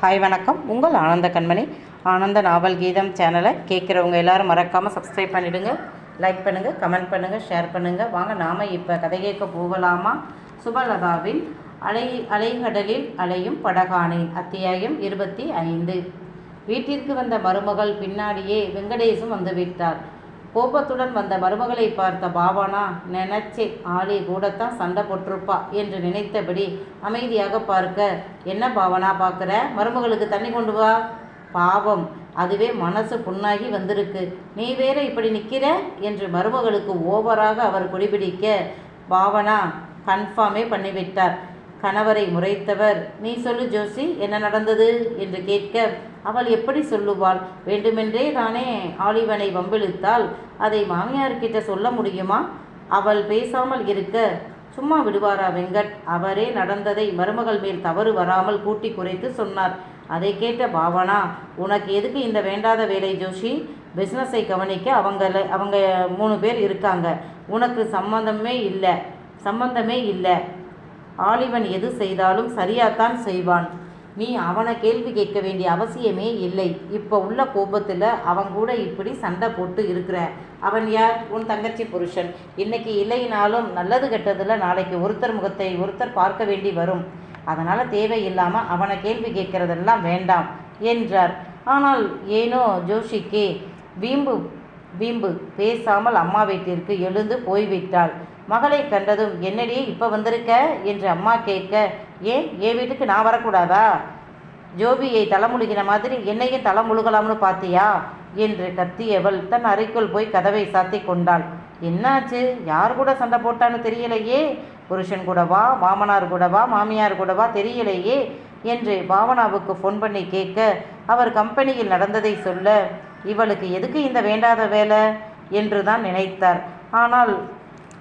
Hi வணக்கம். உங்கள் ஆனந்த கண்மணி. ஆனந்த நாவல் கீதம் சேனலை கேட்குறவங்க எல்லாரும் மறக்காமல் சப்ஸ்கிரைப் பண்ணிவிடுங்க லைக் பண்ணுங்கள் கமெண்ட் பண்ணுங்கள் ஷேர் பண்ணுங்கள் வாங்க நாம் இப்போ கதை கேட்க போகலாமா? சுபலதாவின் அலை அலைகடலில் அலையும் படகானை அத்தியாயம் இருபத்தி ஐந்து. வீட்டிற்கு வந்த மருமகள் பின்னாடியே வெங்கடேசும் வந்துவிட்டார் கோபத்துடன் வந்த மருமகளை பார்த்த பாவனா நினைச்சே ஆளி கூடத்தான் சண்டை போட்டிருப்பா என்று நினைத்தபடி அமைதியாக பார்க்க என்ன பாவனா பார்க்குற மருமகளுக்கு தண்ணி கொண்டு வா. பாவம் அதுவே மனசு புண்ணாகி வந்திருக்கு. நீ வேற இப்படி நிற்கிற என்று மருமகளுக்கு ஓவராக அவர் குடிபிடிக்க பாவனா கன்ஃபார்மே பண்ணிவிட்டார். கணவரை முறைத்தவர். நீ சொல்லு ஜோசி என்ன நடந்தது? என்று கேட்க அவள் எப்படி சொல்லுவாள்? வேண்டுமென்றே தானே ஆலிவனை வம்பிழுத்தால் அதை மாமியார்கிட்ட சொல்ல முடியுமா? அவள் பேசாமல் இருக்க. சும்மா விடுவாரா வெங்கட்? அவரே நடந்ததை மருமகள் மேல் தவறு வராமல் கூட்டி குறைத்து சொன்னார். அதை கேட்ட பாவனா உனக்கு எதுக்கு இந்த வேண்டாத வேலை ஜோஷி பிஸ்னஸை கவனிக்க அவங்கள அவங்க மூணு பேர் இருக்காங்க. உனக்கு சம்மந்தமே இல்லை சம்பந்தமே இல்லை. ஆலிவன் எது செய்தாலும் சரியாத்தான் செய்வான். நீ அவனை கேள்வி கேட்க வேண்டிய அவசியமே இல்லை. இப்போ உள்ள கோபத்தில் அவன் கூட இப்படி சண்டை போட்டு இருக்கிற. அவன் யார்? உன் தங்கச்சி புருஷன். இன்னைக்கு இல்லைனாலும் நல்லது கெட்டதில் நாளைக்கு ஒருத்தர் முகத்தை ஒருத்தர் பார்க்க வேண்டி வரும். அதனால் தேவையில்லாமல் அவனை கேள்வி கேட்கறதெல்லாம் வேண்டாம் என்றார். ஆனால் ஏனோ ஜோஷிக்கு வீம்பு வீம்பு பேசாமல் அம்மா வீட்டிற்கு எழுந்து போய்விட்டாள். மகளை கண்டதும் என்னடி இப்போ வந்திருக்க? என்று அம்மா கேட்க ஏன் என் வீட்டுக்கு நான் வரக்கூடாதா? ஜோபியை தலைமுழுகின மாதிரி என்னையும் தலைமுழுகலாம்னு பார்த்தியா என்று கத்தியவள் தன் அறைக்குள் போய் கதவை சாத்தி கொண்டாள். என்னாச்சு? யார் கூட சண்டை போட்டான்னு தெரியலையே? புருஷன் கூடவா மாமனார் கூடவா மாமியார் கூடவா தெரியலையே? என்று பாவனாவுக்கு ஃபோன் பண்ணி கேட்க அவர் கம்பெனியில் நடந்ததை சொல்ல இவளுக்கு எதுக்கு இந்த வேண்டாத வேலை? என்று தான் நினைத்தார். ஆனால்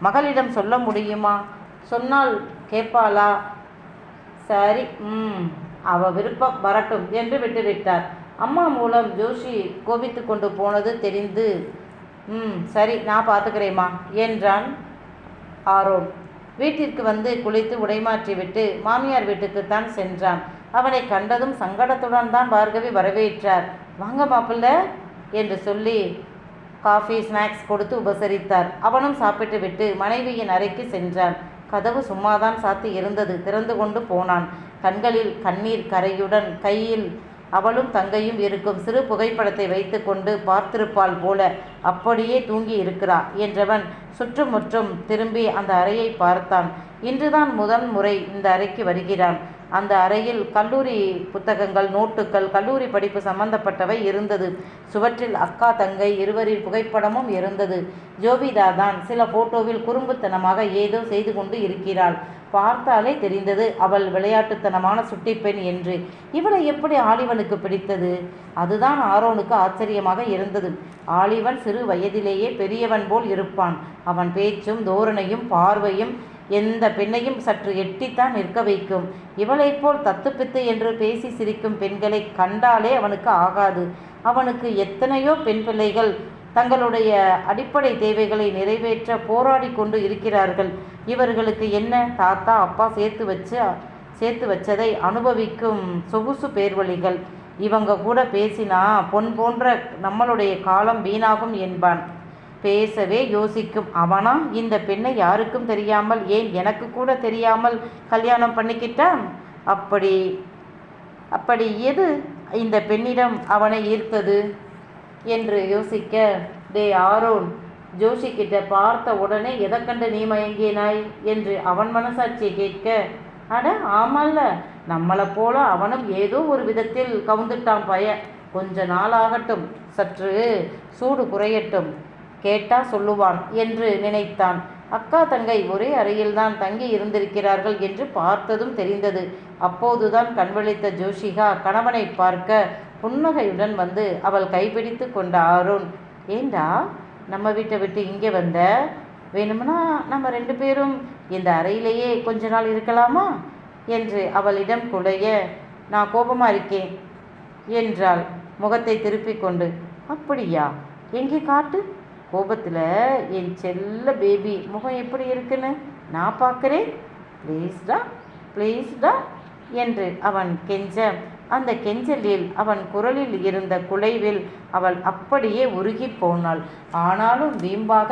மகளிடம் சொல்ல முடியுமா? சொன்னால் கேட்பாளா? சரி ம் அவ விருப்பம் வரட்டும் என்று விட்டுவிட்டார். அம்மா மூலம் ஜோஷி கோபித்து கொண்டு போனது தெரிந்து ம் சரி நான் பார்த்துக்கிறேம்மா என்றான் ஆரோன். வீட்டிற்கு வந்து குளித்து உடைமாற்றிவிட்டு மாமியார் வீட்டுக்குத்தான் சென்றான். அவனை கண்டதும் சங்கடத்துடன் தான் பார்கவி வரவேற்றார். வாங்க மாப்பிள்ள என்று சொல்லி காஃபி ஸ்நாக்ஸ் கொடுத்து உபசரித்தார். அவனும் சாப்பிட்டுவிட்டு மனைவியின் அறைக்கு சென்றான். கதவு சும்மாதான் சாத்தி இருந்தது. திறந்து கொண்டு போனான். கண்களில் கண்ணீர் கரையுடன் கையில் அவளும் தங்கையும் இருக்கும். சிறு புகைப்படத்தை வைத்துக்கொண்டு பார்த்திருப்பாள் போல அப்படியே தூங்கி இருக்கிறா என்றவன் சுற்றுமுற்றும் திரும்பி அந்த அறையை பார்த்தான். இன்றுதான் முதன் முறை இந்த அறைக்கு வருகிறான். அந்த அறையில் கல்லூரி புத்தகங்கள் நோட்டுகள் கல்லூரி படிப்பு சம்பந்தப்பட்டவை இருந்தது. சுவற்றில் அக்கா தங்கை இருவரின் புகைப்படமும் இருந்தது. ஜோபிதா தான் சில போட்டோவில் குறும்புத்தனமாக ஏதோ செய்து கொண்டு இருக்கிறாள். பார்த்தாலே தெரிந்தது அவள் விளையாட்டுத்தனமான சுட்டிப்பெண் என்று. இவளை எப்படி ஆலிவனுக்கு பிடித்தது? அதுதான் ஆரோனுக்கு ஆச்சரியமாக இருந்தது. ஆலிவன் சிறு வயதிலேயே பெரியவன் போல் இருப்பான். அவன் பேச்சும் தோரணையும் பார்வையும் எந்த பெண்ணையும் சற்று எட்டித்தான் நிற்க வைக்கும். இவளைப் போல் தத்துப்பித்து என்று பேசி சிரிக்கும் பெண்களை கண்டாலே அவனுக்கு ஆகாது. அவனுக்கு எத்தனையோ பெண் பிள்ளைகள் தங்களுடைய அடிப்படை தேவைகளை நிறைவேற்ற போராடி கொண்டு இருக்கிறார்கள். இவர்களுக்கு என்ன? தாத்தா அப்பா சேர்த்து வச்சு சேர்த்து வச்சதை அனுபவிக்கும் சொகுசு பேர்வழிகள். இவங்க கூட பேசினா பொன் போன்ற நம்மளுடைய காலம் வீணாகும் என்பான். பேசவே யோசிக்கும். அவனா இந்த பெண்ணை யாருக்கும் தெரியாமல் ஏன் எனக்கு கூட தெரியாமல் கல்யாணம் பண்ணிக்கிட்டான்? அப்படி அப்படி எது இந்த பெண்ணிடம் அவனை ஈர்த்தது? என்று யோசிக்க டே ஆரோன் ஜோஷி கிட்ட பார்த்த உடனே எதை கண்டு நீ மயங்கினாய்? என்று அவன் மனசாட்சியை கேட்க அட ஆமல்ல. நம்மளை போல அவனும் ஏதோ ஒரு விதத்தில் கவுந்துட்டான் பய. கொஞ்ச நாள் ஆகட்டும் சற்று சூடு குறையட்டும். கேட்டா சொல்லுவான் என்று நினைத்தான். அக்கா தங்கை ஒரே அறையில்தான் தங்கி இருந்திருக்கிறார்கள் என்று பார்த்ததும் தெரிந்தது. அப்போதுதான் கண்வழித்த ஜோஷிகா கணவனை பார்க்க புன்னகையுடன் வந்து அவள் கைப்பிடித்து கொண்ட ஆரோன் ஏண்டா? நம்ம வீட்டை விட்டு இங்கே வந்த? வேணும்னா நம்ம ரெண்டு பேரும் இந்த அறையிலேயே கொஞ்ச நாள் இருக்கலாமா? என்று அவளிடம் குடைய நான் கோபமாக இருக்கேன் என்றாள். முகத்தை திருப்பிக் கொண்டு அப்படியா? எங்கே காட்டு? கோபத்தில் என் செல்ல பேபி முகம் எப்படி இருக்குன்னு நான் பார்க்குறேன். ப்ளீஸ்டா ப்ளீஸ்டா என்று அவன் கெஞ்ச. அந்த கெஞ்சலில் அவன் குரலில் இருந்த குலைவில் அவள் அப்படியே உருகி போனாள். ஆனாலும் வீம்பாக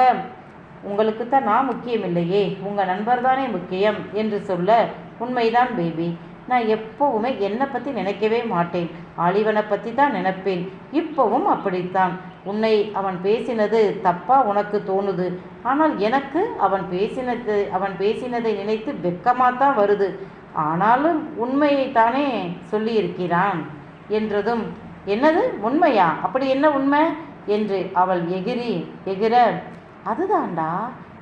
உங்களுக்கு தான் நான் முக்கியம் இல்லையே. உங்கள் நண்பர் தானே முக்கியம் என்று சொல்ல உண்மைதான் பேபி நான் எப்போவுமே என்னை பற்றி நினைக்கவே மாட்டேன். ஆலிவனை பற்றி தான் நினைப்பேன். இப்போவும் அப்படித்தான். உன்னை அவன் பேசினது தப்பா உனக்கு தோணுது. ஆனால் எனக்கு அவன் பேசினது அவன் பேசினதை நினைத்து வெக்கமாக தான் வருது. ஆனாலும் உண்மையை தானே சொல்லியிருக்கிறான் என்றதும் என்னது? உண்மையா? அப்படி என்ன உண்மை? என்று அவள் எகிரி எகிர அதுதான்டா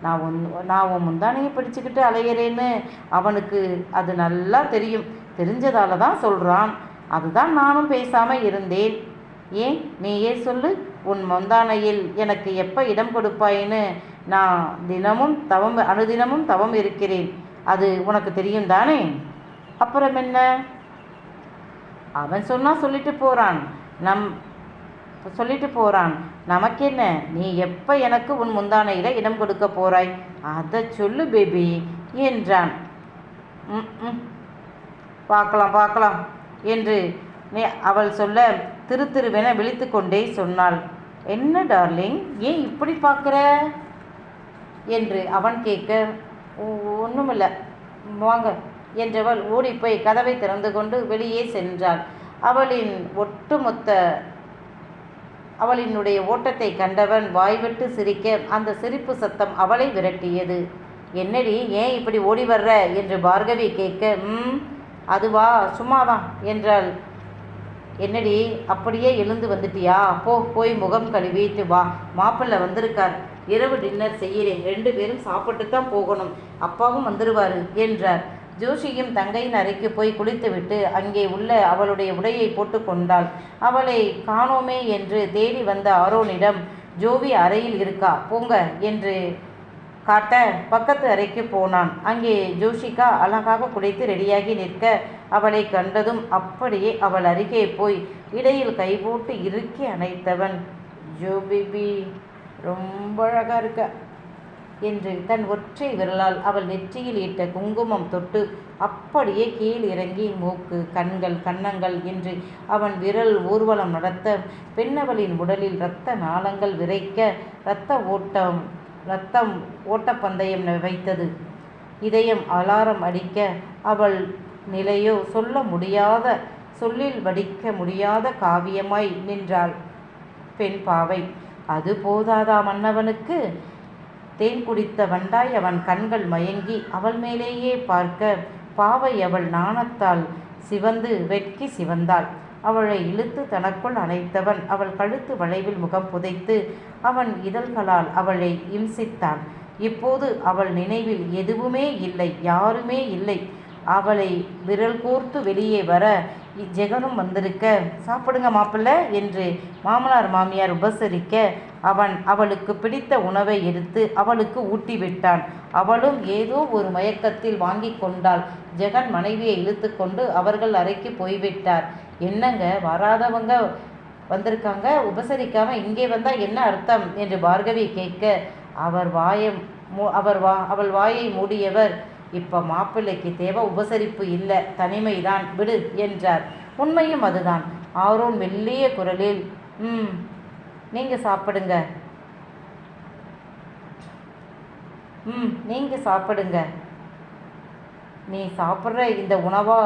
நான் உன் நான் உன் முந்தானையை பிடிச்சிக்கிட்டு அலையிறேன்னு அவனுக்கு அது நல்லா தெரியும். தெரிஞ்சதால தான் சொல்கிறான் அதுதான் நானும் பேசாமல் இருந்தேன். ஏன்? நீயே சொல்லு. உன் முந்தானையில் எனக்கு எப்போ இடம் கொடுப்பாயின்னு நான் தினமும் தவம் அனுதினமும் தவம் இருக்கிறேன். அது உனக்கு தெரியும் தானே? அப்புறம் என்ன? அவன் சொன்னால் சொல்லிட்டு போகிறான் நம் சொல்லிட்டு போறான். நமக்கென்ன? நீ எப்போ எனக்கு உன் முந்தானையில் இடம் கொடுக்க போகிறாய் அதை சொல்லு பேபி என்றான். ம் ம். பார்க்கலாம் பார்க்கலாம் என்று அவள் சொல்ல திரு திருவென விழித்து கொண்டே சொன்னாள். என்ன டார்லிங்? ஏன் இப்படி பார்க்குற? என்று அவன் கேட்க ஒன்றுமில்ல வாங்க. என்றவள் ஓடிப்போய் கதவை திறந்து கொண்டு வெளியே சென்றாள். அவளின் ஒட்டுமொத்த அவளினுடைய ஓட்டத்தை கண்டவன் வாய்விட்டு சிரிக்க அந்த சிரிப்பு சத்தம் அவளை விரட்டியது. என்னடி ஏன் இப்படி ஓடி வர்ற? என்று பார்கவி கேட்க ம் அதுவா சும்மாதான் என்றாள். என்னடி அப்படியே எழுந்து வந்துட்டியா? போ போய் முகம் கழுவிட்டு வா. மாப்பிள்ளை வந்திருக்கார். இரவு டின்னர் செய்கிறேன் ரெண்டு பேரும் சாப்பிட்டு தான் போகணும். அப்பாவும் வந்துடுவார் என்றார். ஜோஷியும் தங்கையின் அறைக்கு போய் குளித்துவிட்டு அங்கே உள்ள அவளுடைய உடையை போட்டு கொண்டாள். அவளை காணோமே என்று தேடி வந்த ஆரோனிடம் ஜோவி அறையில் இருக்கா? போங்க என்று காட்ட பக்கத்து அறைக்கு போனான். அங்கே ஜோஷிகா அழகாக குளித்து ரெடியாகி நிற்க அவளை கண்டதும் அப்படியே அவள் அருகே போய் இடையில் கை போட்டு இறுக்கி அணைத்தவன். ஜோபிபி ரொம்ப அழகாக இருக்க என்று தன் ஒற்றை விரலால் அவள் நெற்றியில் இட்ட குங்குமம் தொட்டு அப்படியே கீழ் இறங்கி மூக்கு கண்கள் கன்னங்கள் என்று அவன் விரல் ஊர்வலம் நடத்த பெண்ணவளின் உடலில் இரத்த நாளங்கள் விரைக்க இரத்த ஓட்டம் ரத்தம் ஓட்டப்பந்தயம் வைத்தது. இதயம் அலாரம் அடிக்க அவள் நிலையோ சொல்ல முடியாத சொல்லில் வடிக்க முடியாத காவியமாய் நின்றாள். பெண் பாவை அது போதாதா மன்னவனுக்கு? தேன் குடித்த வண்டாய் அவன் கண்கள் மயங்கி அவள் மேலேயே பார்க்க பாவை அவள் நாணத்தால் சிவந்து வெட்கி சிவந்தாள். அவளை இழுத்து தனக்குள் அணைத்தவன். அவள் கழுத்து வளைவில் முகம் புதைத்து அவன் இதழ்களால் அவளை இம்சித்தான். இப்போது அவள் நினைவில் எதுவுமே இல்லை யாருமே இல்லை. அவளை விரல் கோர்த்து வெளியே வர ஜெகனும் வந்திருக்க சாப்பிடுங்க மாப்பிள்ள என்று மாமனார் மாமியார் உபசரிக்க அவன் அவளுக்கு பிடித்த உணவை எடுத்து அவளுக்கு ஊட்டி விட்டான். அவளும் ஏதோ ஒரு மயக்கத்தில் வாங்கி கொண்டாள். ஜெகன் மனைவியை இழுத்து கொண்டு அவர்கள் அறைக்கு போய்விட்டார். என்னங்க வராதவங்க வந்திருக்காங்க உபசரிக்காம இங்கே வந்தால் என்ன அர்த்தம்? என்று பார்கவி கேட்க அவர் வாயை அவர் வா அவள் வாயை மூடியவர் இப்போ மாப்பிள்ளைக்கு தேவை உபசரிப்பு இல்லை தனிமைதான் விடு என்றார். உண்மையும் அதுதான். ஆரோன் மெல்லிய குரலில் ம் நீங்கள் சாப்பிடுங்க. ம் நீங்கள் சாப்பிடுங்க. நீ சாப்பிட்ற இந்த உணவா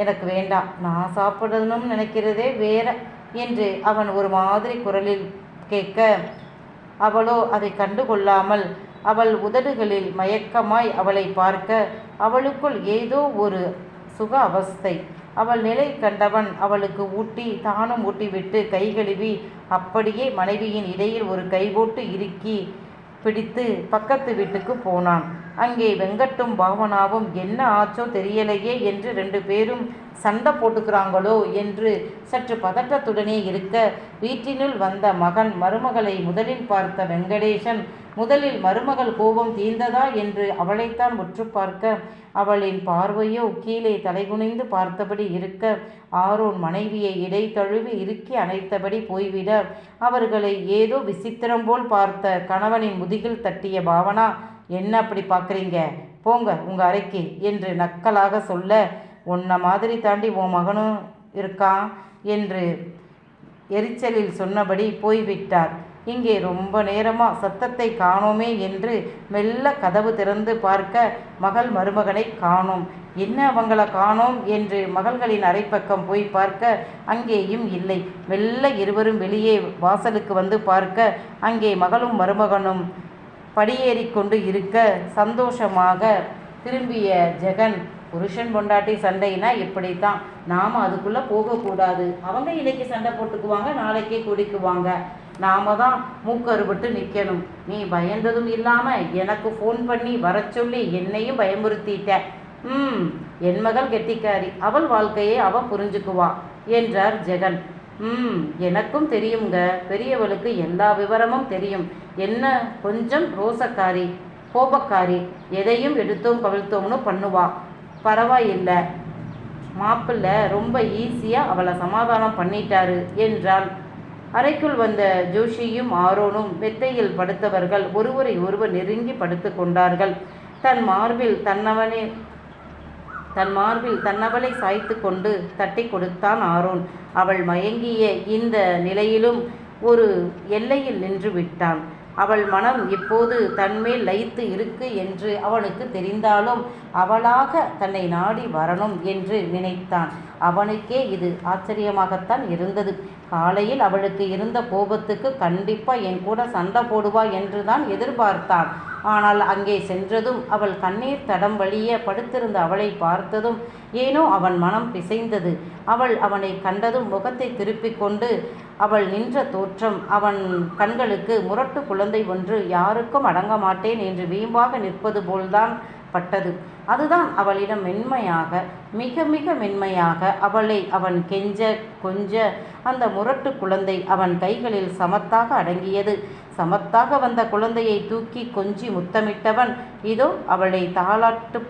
எனக்கு வேண்டாம் நான் சாப்பிடணும்னு நினைக்கிறதே வேற என்று அவன் ஒரு மாதிரி குரலில் கேட்க அவளோ அதை கண்டுகொள்ளாமல் அவள் உதடுகளில் மயக்கமாய் அவளை பார்க்க அவளுக்குள் ஏதோ ஒரு சுக அவஸ்தை. அவள் நிலை கண்டவன் அவளுக்கு ஊட்டி தானும் ஊட்டிவிட்டு கை கழுவி அப்படியே மனைவியின் இடையில் ஒரு கைபோட்டு இறுக்கி பிடித்து பக்கத்து வீட்டுக்கு போனான். அங்கே வெங்கட்டும் பாவனாவும் என்ன ஆச்சோ தெரியலையே என்று ரெண்டு பேரும் சண்டை போட்டுக்கிறாங்களோ என்று சற்று பதற்றத்துடனே இருக்க வீட்டினுள் வந்த மகன் மருமகளை முதலில் பார்த்த வெங்கடேசன் முதலில் மருமகள் கோபம் தீர்ந்ததா? என்று அவளைத்தான் உற்று பார்க்க அவளின் பார்வையோ கீழே தலைகுனிந்து பார்த்தபடி இருக்க ஆரோன் மனைவியை இடை தழுவி இறுக்கி அணைத்தபடி போய்விட அவர்களை ஏதோ விசித்திரம் போல் பார்த்த கணவனின் முதுகில் தட்டிய பாவனா என்ன அப்படி பார்க்குறீங்க? போங்க உங்கள் அறைக்கு என்று நக்கலாக சொல்ல உன்னை மாதிரி தாண்டி உன் மகனும் இருக்கான் என்று எரிச்சலில் சொன்னபடி போய்விட்டார். இங்கே ரொம்ப நேரமாக சத்தத்தை காணோமே என்று மெல்ல கதவு திறந்து பார்க்க மகள் மருமகனை காணோம். என்ன அவங்கள காணோம்? என்று மகள்களின் அரைப்பக்கம் போய் பார்க்க அங்கேயும் இல்லை. மெல்ல இருவரும் வெளியே வாசலுக்கு வந்து பார்க்க அங்கே மகளும் மருமகனும் படியேறிக்கொண்டு இருக்க சந்தோஷமாக திரும்பிய ஜெகன் புருஷன் பொண்டாட்டி சண்டைனா இப்படித்தான் நாம் அதுக்குள்ளே போகக்கூடாது. அவங்க இன்னைக்கு சண்டை போட்டுக்குவாங்க நாளைக்கே குடிக்குவாங்க. நாம தான் மூக்கறுபட்டு நிற்கணும் நீ பயந்ததும் இல்லாமல் எனக்கு ஃபோன் பண்ணி வர சொல்லி என்னையும் பயமுறுத்திட்ட. ம் என் மகள் கெட்டிக்காரி. அவள் வாழ்க்கையை அவள் புரிஞ்சுக்குவா என்றார் ஜெகன். ம் எனக்கும் தெரியுங்க. பெரியவளுக்கு எல்லா விவரமும் தெரியும். என்ன கொஞ்சம் ரோசக்காரி கோபக்காரி எதையும் எடுத்தோம் கவிழ்த்தோம்னு பண்ணுவா. பரவாயில்லை. மாப்பிள்ளை ரொம்ப ஈஸியாக அவளை சமாதானம் பண்ணிட்டாரு என்றால் அறைக்குள் வந்த ஜோஷியும் ஆரோனும் மெத்தையில் படுத்தவர்கள் ஒருவரை ஒருவர் நெருங்கி படுத்து கொண்டார்கள். தன் மார்பில் தன்னவனே தன் மார்பில் தன்னவளை சாய்த்து கொண்டு தட்டி கொடுத்தான் ஆரோன். அவள் மயங்கிய இந்த நிலையிலும் ஒரு எல்லையில் நின்று விட்டான். அவள் மனம் இப்போது தன்மேல் லயித்து இருக்கு என்று அவனுக்கு தெரிந்தாலும் அவளாக தன்னை நாடி வரணும் என்று நினைத்தான். அவனுக்கே இது ஆச்சரியமாகத்தான் இருந்தது. காலையில் அவளுக்கு இருந்த கோபத்துக்கு கண்டிப்பாக என் கூட சண்டை போடுவா என்று தான் எதிர்பார்த்தான். ஆனால் அங்கே சென்றதும் அவள் கண்ணீர் தடம் வழிய படுத்திருந்த அவளை பார்த்ததும் ஏனோ அவன் மனம் பிசைந்தது. அவள் அவனை கண்டதும் முகத்தை திருப்பிக் கொண்டு அவள் நின்ற தோற்றம் அவன் கண்களுக்கு முரட்டு குழந்தை ஒன்று யாருக்கும் அடங்க மாட்டேன் என்று வீம்பாக நிற்பது போல்தான் பட்டது. அதுதான் அவளிடம் மென்மையாக மிக மிக மென்மையாக அவளை அவன் கெஞ்ச கொஞ்ச அந்த முரட்டு குழந்தை அவன் கைகளில் சமத்தாக அடங்கியது. சமத்தாக வந்த குழந்தையை தூக்கி கொஞ்சி முத்தமிட்டவன் இதோ அவளை தாளாட்டு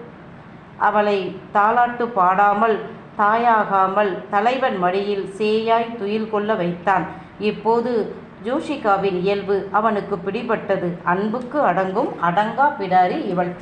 அவளை தாளாட்டு பாடாமல் தாயாகாமல் தலைவன் மடியில் சேயாய் துயில் கொள்ள வைத்தான். இப்போது ஜோஷிகாவின் இயல்பு அவனுக்கு பிடிபட்டது. அன்புக்கு அடங்கும் அடங்கா பிடாரி இவள்.